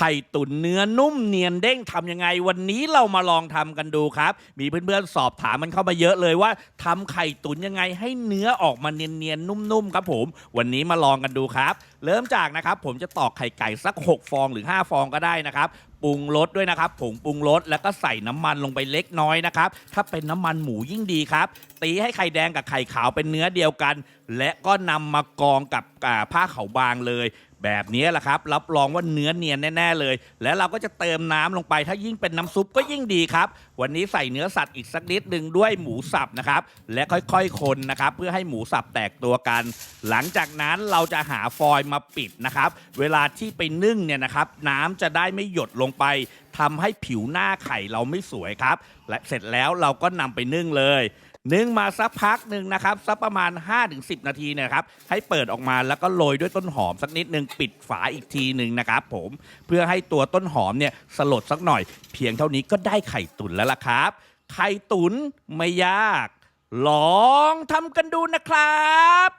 ไข่ตุ๋นเนื้อนุ่มเนียนเด้งทำยังไง วันนี้เรามาลองทำกันดูครับ มีเพื่อนๆสอบถามมันเข้ามาเยอะเลยว่าทำไข่ตุ๋นยังไงให้เนื้อออกมาเนียนๆนุ่มๆครับผม วันนี้มาลองกันดูครับเริ่มจากนะครับผมจะตอกไข่ไก่สัก 6 ฟองหรือ 5 ฟองก็ได้นะครับปรุงรสด้วยนะครับผงปรุงรสแล้วก็ใส่น้ำมันลงไปเล็กน้อยนะครับถ้าเป็นน้ำมันหมูยิ่งดีครับ ตีให้ไข่แดงกับไข่ขาวเป็นเนื้อเดียวกัน และก็นำมากองกับผ้าขาวบางเลย แบบนี้แหละครับ รับรองว่าเนื้อเนียนแน่ ๆ เลย แล้วเราก็จะเติมน้ำลงไป ถ้ายิ่งเป็นน้ำซุปก็ยิ่งดีครับ วันนี้ใส่เนื้อสัตว์อีกสักนิดหนึ่งด้วยหมูสับนะครับ และค่อยๆ คนนะครับ เพื่อให้หมูสับแตกตัวกัน หลังจากนั้นเราจะหาฟอยล์มาปิดนะครับ เวลาที่ไปนึ่งเนี่ยนะครับ น้ำจะได้ไม่หยดลงไป ทำให้ผิวหน้าไข่เราไม่สวยครับ และเสร็จแล้วเราก็นำไปนึ่งเลยนึ่งมาสักพักหนึ่งนะครับสักประมาณ 5-10 นาทีนี่ยครับให้เปิดออกมาแล้วก็โรยด้วยต้นหอมสักนิดหนึ่งปิดฝาอีกทีหนึ่งนะครับผมเพื่อให้ตัวต้นหอมเนี่ยสลดสักหน่อย เพียงเท่านี้ก็ได้ไข่ตุ๋นแล้วล่ะครับ ไข่ตุ๋นไม่ยาก ลองทำกันดูนะครับ